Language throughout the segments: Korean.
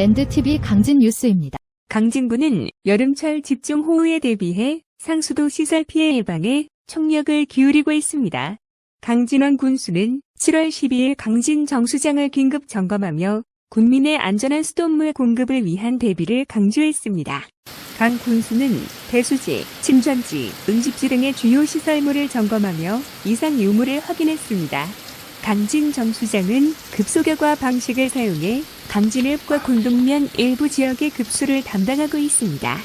NDTV 강진 뉴스입니다. 강진구는 여름철 집중호우에 대비해 상수도 시설 피해 예방에 총력을 기울이고 있습니다. 강진원 군수는 7월 12일 강진 정수장을 긴급 점검하며 국민의 안전한 수돗물 공급을 위한 대비를 강조했습니다. 강 군수는 배수지, 침전지, 응집지 등의 주요 시설물을 점검하며 이상 유무를 확인했습니다. 강진 정수장은 급소격화 방식을 사용해 강진읍과 군동면 일부 지역의 급수를 담당하고 있습니다.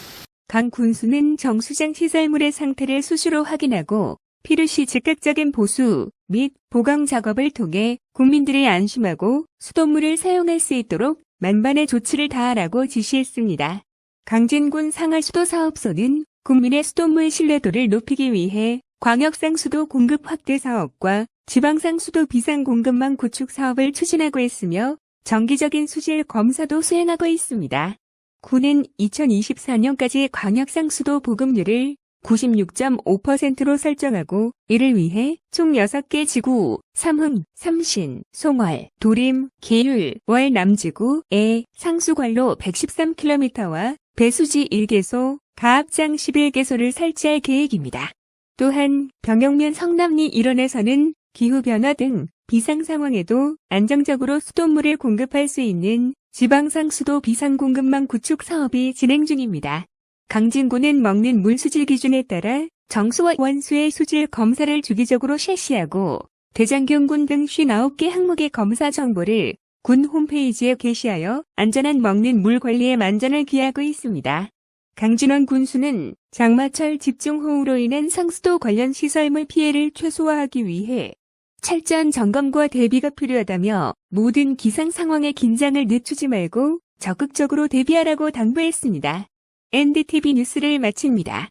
강 군수는 정수장 시설물의 상태를 수시로 확인하고 필요시 즉각적인 보수 및 보강 작업을 통해 국민들이 안심하고 수돗물을 사용할 수 있도록 만반의 조치를 다하라고 지시했습니다. 강진군 상하수도사업소는 국민의 수돗물 신뢰도를 높이기 위해 광역상 수도 공급 확대 사업과 지방상 수도 비상 공급망 구축 사업을 추진하고 있으며 정기적인 수질 검사도 수행하고 있습니다. 군은 2024년까지 광역상 수도 보급률을 96.5%로 설정하고 이를 위해 총 6개 지구, 삼흥, 삼신, 송월, 도림, 계율, 월 남지구에 상수관로 113km와 배수지 1개소, 가압장 11개소를 설치할 계획입니다. 또한 병영면 성남리 일원에서는 기후변화 등 비상 상황에도 안정적으로 수돗물을 공급할 수 있는 지방상 수도 비상공급망 구축 사업이 진행 중입니다. 강진구는 먹는 물 수질 기준에 따라 정수와 원수의 수질 검사를 주기적으로 실시하고 대장경군 등 59개 항목의 검사 정보를 군 홈페이지에 게시하여 안전한 먹는 물 관리에 만전을 기하고 있습니다. 강진원 군수는 장마철 집중호우로 인한 상수도 관련 시설물 피해를 최소화하기 위해 철저한 점검과 대비가 필요하다며 모든 기상 상황에 긴장을 늦추지 말고 적극적으로 대비하라고 당부했습니다. NDTV 뉴스를 마칩니다.